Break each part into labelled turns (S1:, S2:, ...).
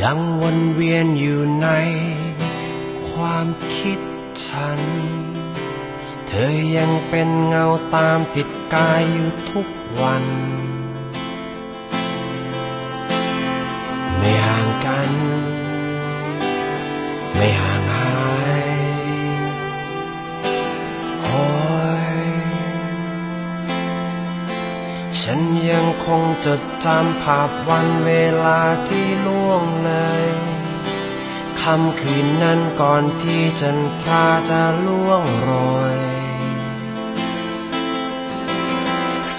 S1: ยังวนเวียนอยู่ในความคิดฉัน เธอยังเป็นเงาตามติดกายอยู่ทุกวัน ไม่ห่างกัน ไม่ห่าง ฉันยังคงจดจำภาพวันเวลาที่ล่วงเลยค่ำคืนนั้นก่อนที่จันทราจะล่วงโรย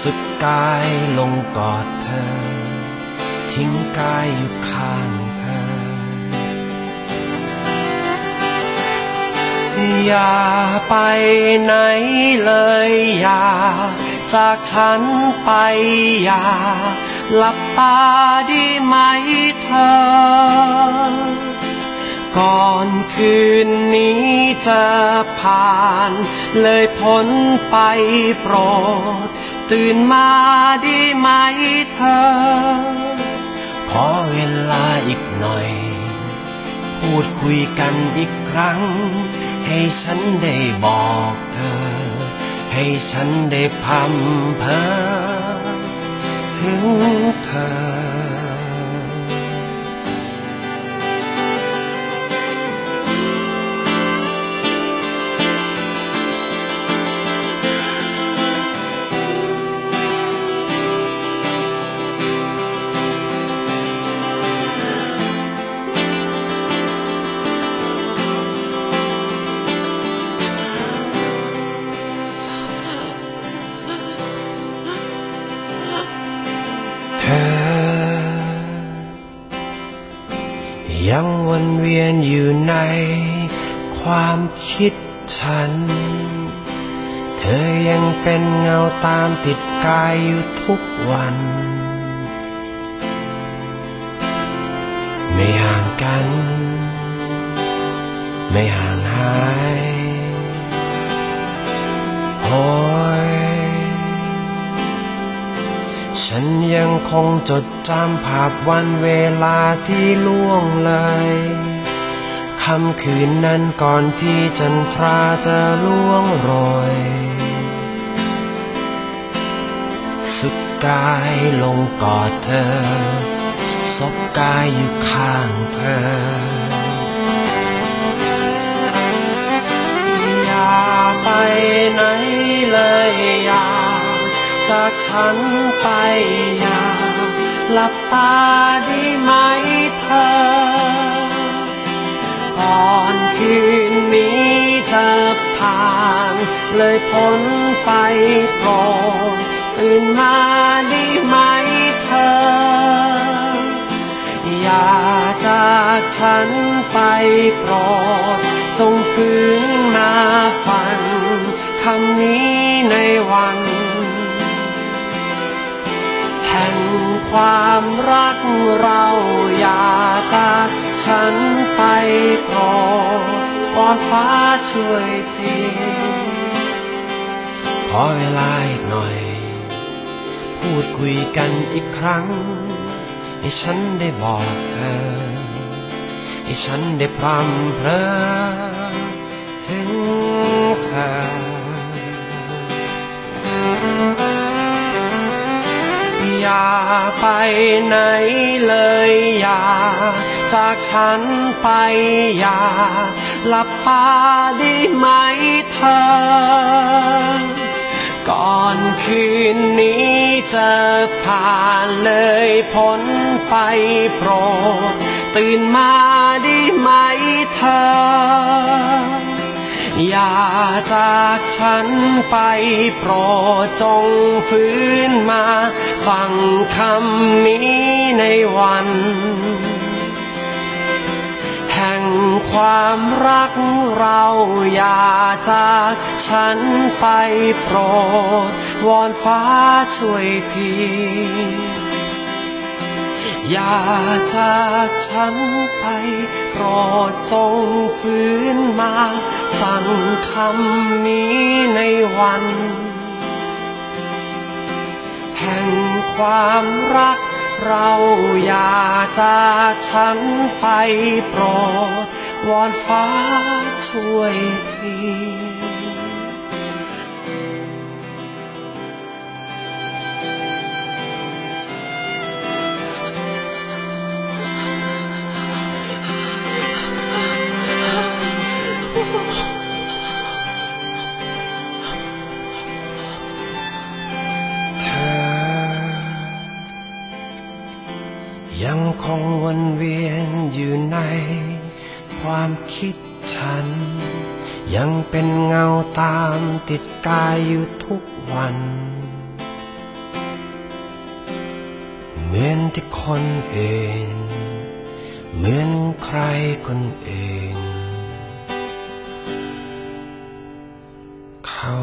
S1: สุดกายลงกอดเธอ ทิ้งกายอยู่ข้างเธอ อย่าไปไหนเลยอย่า จากฉันไปอย่าหลับตาดีไหมเธอ ก่อนคืนนี้จะผ่าน เลยพ้นไปโปรด ตื่นมาดีไหมเธอ ขอเวลาอีกหน่อย พูดคุยกันอีกครั้ง ให้ฉันได้บอก ให้ฉันได้พัมเพอถึงเธอ ยังวนเวียนอยู่ในความคิดฉัน เธอยังเป็นเงาตามติดกายอยู่ทุกวัน ไม่ห่างกัน ไม่ห่างหาย ฉันยังคงจดจำภาพวันเวลาที่ล่วงเลยค่ำคืนนั้นก่อนที่จันทราจะล่วงโรย สุดกายลงกอดเธอศพกายอยู่ข้างเธอ จากฉันไปอย่าหลับตาได้ไหมเธอ ก่อนคืนนี้จะผ่านเลยพ้นไปโปรดตื่นมาได้ไหมเธอ อย่าจากฉันไปโปรดจงฟื้นมาฝันคำนี้ ความรักเราอย่าจากฉันไปโปรดวอนฟ้าช่วยทีขอเวลาอีกหน่อย พูดคุยกันอีกครั้ง ให้ฉันได้บอกเธอ ให้ฉันได้พรำเพลอ ไปไหนเลยอย่า จากฉันไปอย่า หลับตาได้ไหมเธอ ก่อนคืนนี้จะผ่านเลยพ้นไปโปรด ตื่นมาได้ไหมเธออย่าจากฉันไปโปรดจงฟื้นมา ฟังคำนี้ในวัน แห่งความรักเราอย่าจากฉันไปโปรด วอนฟ้าช่วยทีอย่าจากฉันไปโปรดจงฟื้นมา ฟังคำนี้ในวัน แห่งความรัก เราอย่าจากฉันไปโปรดวอนฟ้าช่วยที ยังคงวนเวียนอยู่ในความคิดฉัน ยังเป็นเงาตามติดกายอยู่ทุกวัน เหมือนที่คนเองเหมือนใครคนเอง เขา